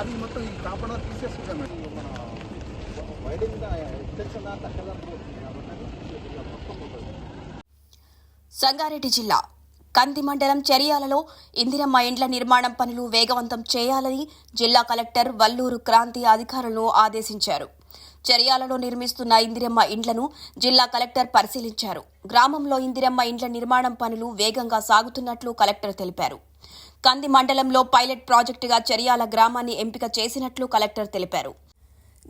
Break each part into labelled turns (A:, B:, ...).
A: అది మొత్తం ఈ కాంపౌండర్ తీసేసుకుంటాం మన
B: సంగారెడ్డి జిల్లా కంది మండలం చర్యాలలో ఇందిరమ్మ ఇండ్ల నిర్మాణం పనులు వేగవంతం చేయాలని జిల్లా కలెక్టర్ వల్లూరు క్రాంతి అధికారులను ఆదేశించారు చర్యాలలో నిర్మిస్తున్న ఇందిరమ్మ ఇండ్లను జిల్లా కలెక్టర్ పరిశీలించారు గ్రామంలో ఇందిరమ్మ ఇండ్ల నిర్మాణం పనులు వేగంగా సాగుతున్నట్లు కలెక్టర్ తెలిపారు కంది మండలంలో పైలట్ ప్రాజెక్టుగా చర్యాల గ్రామాన్ని ఎంపిక చేసినట్లు కలెక్టర్ తెలిపారు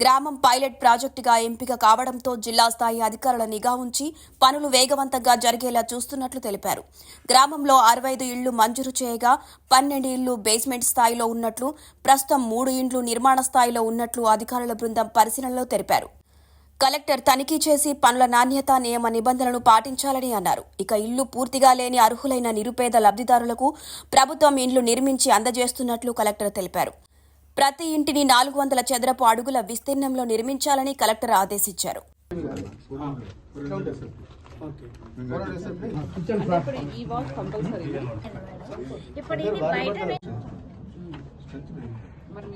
B: గ్రామం పైలట్ ప్రాజెక్టుగా ఎంపిక కావడంతో జిల్లా స్థాయి అధికారుల నిఘా ఉంచి పనులు వేగవంతంగా జరిగేలా చూస్తున్నట్లు తెలిపారు గ్రామంలో అరవై ఇళ్లు మంజూరు చేయగా పన్నెండు ఇళ్లు బేస్మెంట్ స్థాయిలో ఉన్నట్లు ప్రస్తుతం మూడు ఇండ్లు నిర్మాణ స్థాయిలో ఉన్నట్లు అధికారుల బృందం పరిశీలనలో తెలిపారు కలెక్టర్ తనిఖీ చేసి పనుల నాణ్యత నియమ నిబంధనలను పాటించాలని అన్నారు ఇక ఇల్లు పూర్తిగా లేని అర్హులైన నిరుపేద లబ్ధిదారులకు ప్రభుత్వం ఇండ్లు నిర్మించి అందజేస్తున్నట్లు కలెక్టర్ తెలిపారు ప్రతి ఇంటిని నాలుగు వందల చదరపు అడుగుల విస్తీర్ణంలో నిర్మించాలని కలెక్టర్ ఆదేశించారు
C: ఇప్పుడు ఇది బయట